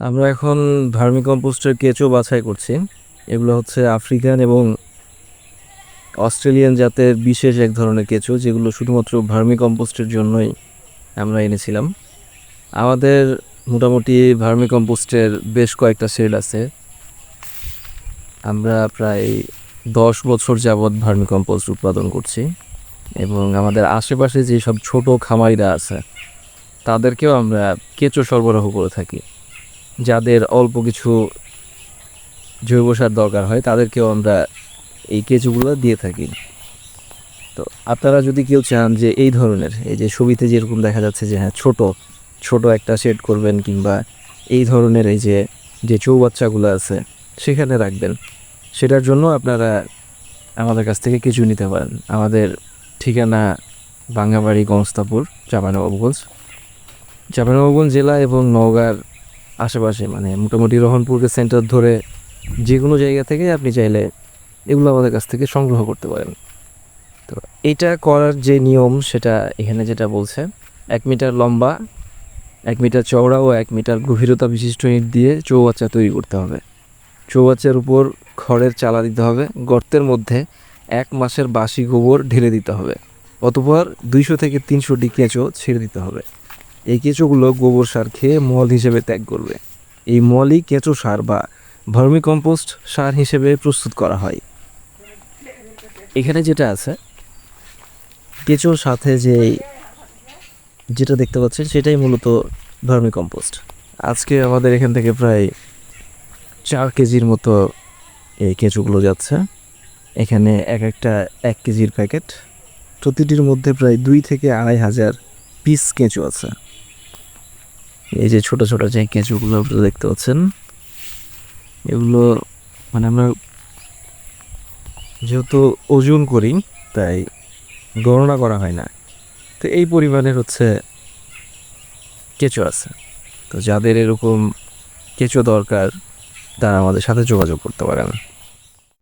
আমরা এখন ভার্মি কম্পোস্টের কেঁচো বাছাই করছি। এগুলো হচ্ছে আফ্রিকান এবং অস্ট্রেলিয়ান জাতের বিশেষ এক ধরনের কেঁচো, যেগুলো শুধুমাত্র ভার্মি কম্পোস্টের জন্যই আমরা এনেছিলাম। আমাদের মোটামুটি ভার্মি কম্পোস্টের বেশ কয়েকটা শেড আছে। আমরা প্রায় দশ বছর যাবৎ ভার্মি কম্পোস্ট উৎপাদন করছি এবং আমাদের আশেপাশে যেসব ছোট খামারিরা আছে, তাদেরকেও আমরা কেঁচো সরবরাহ করে থাকি। যাদের অল্প কিছু জৈব সার দরকার হয়, তাদেরকেও আমরা এই কেঁচোগুলো দিয়ে থাকি। তো আপনারা যদি কেউ চান যে এই ধরনের, এই যে ছবিতে যেরকম দেখা যাচ্ছে যে হ্যাঁ ছোট ছোট একটা সেট করবেন কিংবা এই ধরনের এই যে যে চৌবাচ্চাগুলো আছে, সেখানে রাখবেন। সেটার জন্য আপনারা আমাদের কাছ থেকে কিছু নিতে পারেন। আমাদের ঠিকানা বাঙ্গাবাড়ি গংস্তাপুর চাপানবাবুগঞ্জ চাপানবাবুগঞ্জ জেলা এবং নওগাঁর আশেপাশে মানে মোটামুটি রহনপুরকে সেন্টার ধরে যে কোনো জায়গা থেকে আপনি চাইলে এগুলো আমাদের কাছ থেকে সংগ্রহ করতে পারেন। তো এটা করার যে নিয়ম, সেটা এখানে যেটা বলছে, এক মিটার লম্বা, এক মিটার চওড়া ও এক মিটার গভীরতা বিশিষ্ট ইট দিয়ে চৌবাচ্চা তৈরি করতে হবে। চৌবাচ্চার উপর খড়ের চালা দিতে হবে, গর্তের মধ্যে এক মাসের বাসি গোবর ঢেলে দিতে হবে, অতপর দুইশো থেকে তিনশোটি কেঁচো ছেড়ে দিতে হবে। এই কেঁচোগুলো গোবর সার খেয়ে মল হিসেবে ত্যাগ করবে। এই মলই কেঁচো সার বা ভার্মি কম্পোস্ট সার হিসেবে প্রস্তুত করা হয়। এখানে যেটা আছে, কেঁচোর সাথে যে যেটা দেখতে পাচ্ছেন, সেটাই মূলত ভার্মি কম্পোস্ট আজকে আমাদের এখান থেকে প্রায় চার কেজির মতো এই কেঁচোগুলো যাচ্ছে। এখানে এক একটা এক কেজির প্যাকেট। প্রতিটির মধ্যে প্রায় দুই থেকে আড়াই হাজার পিস কেঁচো আছে। এই যে ছোট ছোট যে কেঁচোগুলো আপনারা দেখতে পাচ্ছেন, এগুলো মানে আমরা যেহেতু ওজন করি, তাই গণনা করা হয় না। তো এই পরিমাণের হচ্ছে কেঁচো আছে। তো যাদের এরকম কেঁচো দরকার, তারা আমাদের সাথে যোগাযোগ করতে পারেন।